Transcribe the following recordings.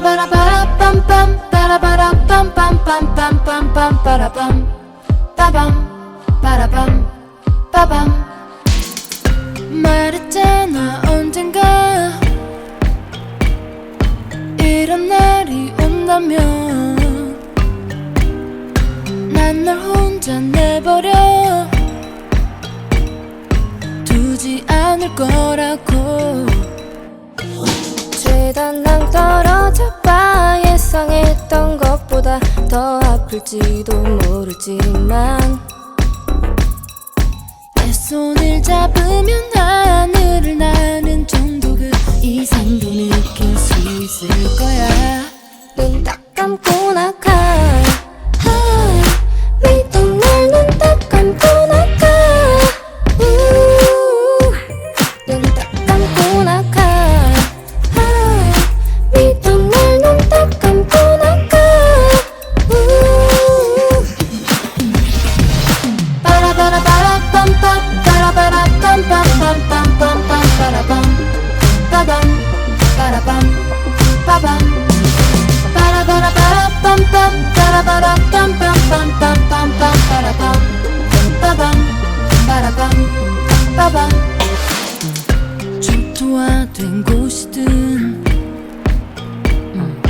빠라바라빠라빰빰 빠라바라빰빰빰빰빰빰 빠라밤 빠밤 빠라밤 빠밤 말했잖아 언젠가 이런 날이 온다면 난 널 혼자 내버려 두지 않을 거라고 죄다 낭떨 더 아플지도 모르지만 내 손을 잡으면 하늘을 나는 정도 그 이상도 느낄 수 있을 거야. 눈 딱 감고 나 초토화된 음,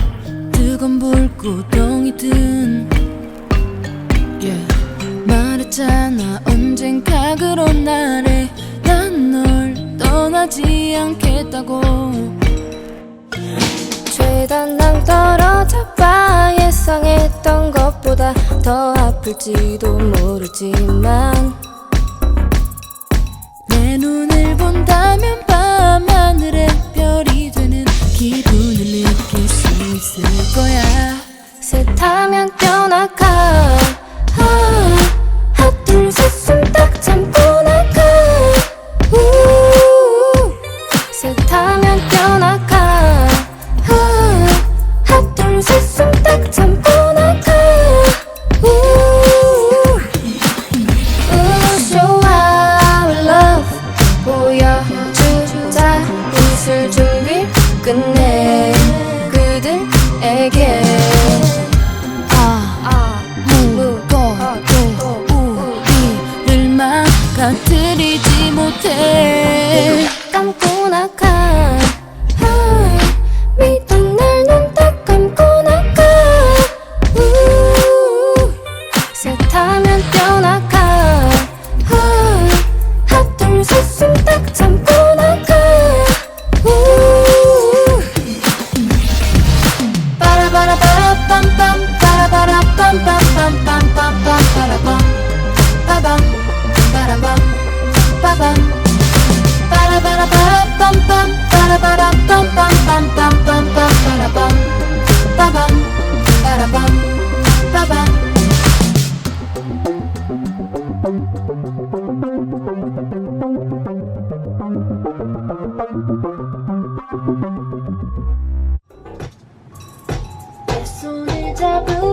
더 아플지도 모르지만 내 눈을 본다면 밤하늘의 별이 되는 기분을 느낄 수 있을 거야. 셋하면 뛰어나가. 아, 하나 둘셋 숨딱 참고 나가. 우, 셋하면 끝내 빠밤 빠라바라바라빰빰 빠라바라빰빰빰빰빰빰 빠라밤 빠밤 빠라밤 빠밤 내 손을 잡으